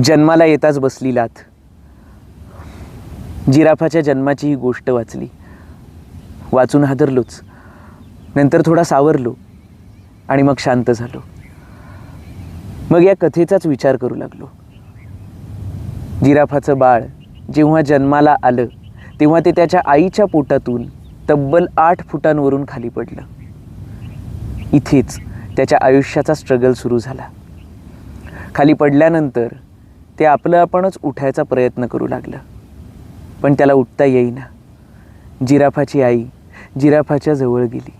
जन्माला येताच बसली लाथ जिराफाच्या जन्माची ही गोष्ट वाचली. वाचून हादरलोच. नंतर थोडा सावरलो आणि मग शांत झालो. मग या कथेचाच विचार करू लागलो. जिराफाचं बाळ जेव्हा जन्माला आलं तेव्हा ते त्याच्या आईच्या पोटातून तब्बल आठ फुटांवरून खाली पडलं. इथेच त्याच्या आयुष्याचा स्ट्रगल सुरू झाला. खाली पडल्यानंतर ते आपलं आपणच उठायचा प्रयत्न करू लागलं. पण त्याला उठता येईना. जिराफाची आई जिराफाच्या जवळ गेली.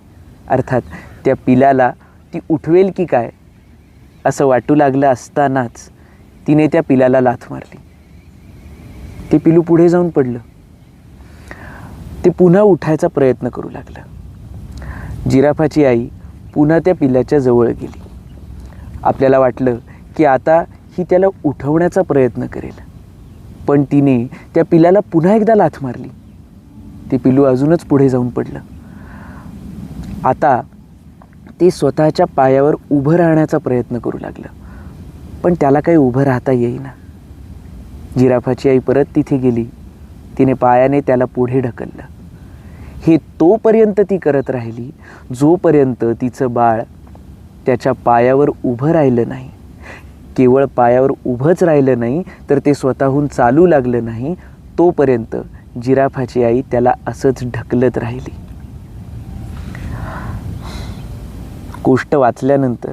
अर्थात त्या पिलाला ती उठवेल की काय? असं वाटू लागलं असतानाच तिने त्या पिलाला लाथ मारली. ते पिलू पुढे जाऊन पडलं. ते पुन्हा उठायचा प्रयत्न करू लागलं. जिराफाची आई पुन्हा त्या पिलाच्या जवळ गेली. आपल्याला वाटलं की आता ही त्याला उठवण्याचा प्रयत्न करेल. पण तिने त्या पिलाला पुन्हा एकदा लाथ मारली. ते पिलू अजूनच पुढे जाऊन पडलं. आता ते स्वतःच्या पायावर उभं राहण्याचा प्रयत्न करू लागलं. पण त्याला काही उभं राहता येईना. जिराफाची आई परत तिथे गेली. तिने पायाने त्याला पुढे ढकललं. हे तोपर्यंत ती करत राहिली जोपर्यंत तिचं बाळ त्याच्या पायावर उभं राहिलं नाही. केवळ पायावर उभंच राहिलं नाही तर ते स्वतःहून चालू लागलं नाही तोपर्यंत जिराफाची आई त्याला असंच ढकलत राहिली. गोष्ट वाचल्यानंतर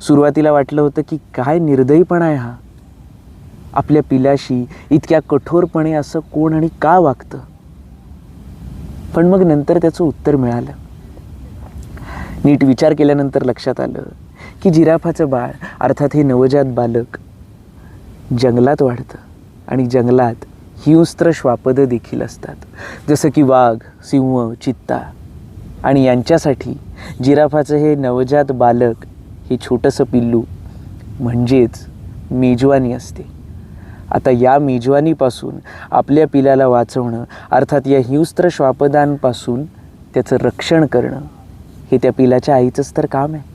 सुरुवातीला वाटलं होतं की काय निर्दयीपणा आहे हा. आपल्या पिलाशी इतक्या कठोरपणे असं कोण आणि का वागतं? पण मग नंतर त्याचं उत्तर मिळालं. नीट विचार केल्यानंतर लक्षात आलं की जिराफाचं बाळ अर्थात हे नवजात बालक जंगलात वाढतं. आणि जंगलात हिंस्त्र श्वापदं देखील असतात. जसं की वाघ सिंह चित्ता. आणि यांच्यासाठी जिराफाचं हे नवजात बालक हे छोटंसं पिल्लू म्हणजेच मेजवानी असते. आता या मेजवानीपासून आपल्या पिलाला वाचवणं अर्थात या हिंस्त्र श्वापदांपासून त्याचं रक्षण करणं हे त्या पिलाच्या आईचंच तर काम आहे.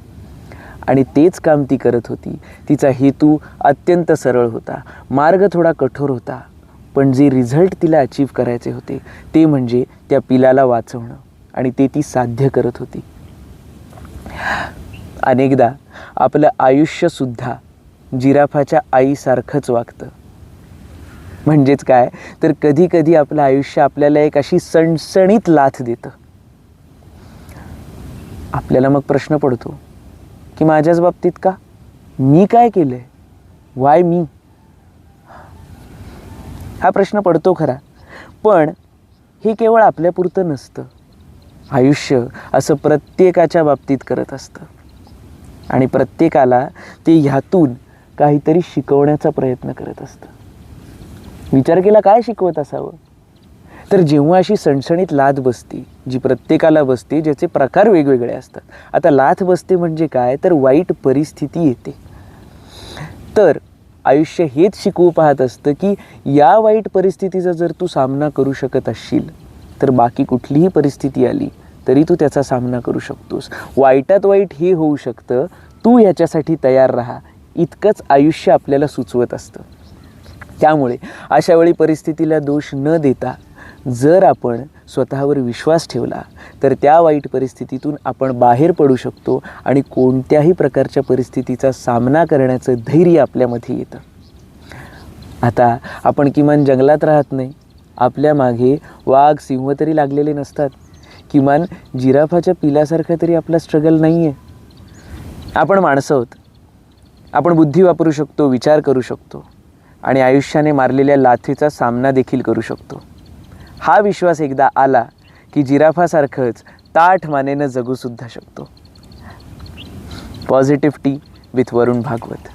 आणि तेच काम ती करत होती. तिचा हेतू अत्यंत सरळ होता. मार्ग थोडा कठोर होता पण जे रिझल्ट तिला अचीव करायचे होते ते म्हणजे त्या पिलाला वाचवणं आणि ते ती साध्य करत होती. अनेकदा आपलं आयुष्यसुद्धा जिराफाच्या आईसारखंच वागतं. म्हणजेच काय? तर कधी कधी आपलं आयुष्य आपल्याला एक अशी सणसणीत लाथ देतं. आपल्याला मग प्रश्न पडतो की माझ्याच बाबतीत का? मी काय केलंय? वाय मी? हा प्रश्न पडतो खरा. पण हे केवळ आपल्यापुरतं नसतं. आयुष्य असं प्रत्येकाच्या बाबतीत करत असतं. आणि प्रत्येकाला ते ह्यातून काहीतरी शिकवण्याचा प्रयत्न करत असतं. विचार केला काय शिकवत असावं? तर जेव्हा अशी सणसणीत लाथ बसते जी प्रत्येकाला बसते ज्याचे प्रकार वेगवेगळे असतात. आता लाथ बसते म्हणजे काय? तर वाईट परिस्थिती येते. तर आयुष्य हेच शिकवू पाहत असतं की या वाईट परिस्थितीचा जर तू सामना करू शकत असशील तर बाकी कुठलीही परिस्थिती आली तरी तू त्याचा सामना करू शकतोस. वाईटात वाईट हे होऊ शकतं तू ह्याच्यासाठी तयार राहा. इतकंच आयुष्य आपल्याला सुचवत असतं. त्यामुळे अशावेळी परिस्थितीला दोष न देता जर आपण स्वतःवर विश्वास ठेवला तर त्या वाईट परिस्थितीतून आपण बाहेर पडू शकतो आणि कोणत्याही प्रकारच्या परिस्थितीचा सामना करण्याचं धैर्य आपल्यामध्ये येतं. आता आपण किमान जंगलात राहत नाही. आपल्या मागे वाघ सिंह तरी लागलेले नसतात. किमान जिराफाच्या पिलासारखा तरी आपला स्ट्रगल नाही आहे आपण माणसं आहोत. आपण बुद्धी वापरू शकतो विचार करू शकतो आणि आयुष्याने मारलेल्या लाथीचा सामना देखील करू शकतो. हा विश्वास एकदा आला की जिराफासारखंच ताठ मानेनं जगूसुद्धा शकतो. Positive tea with Varun Bhagwat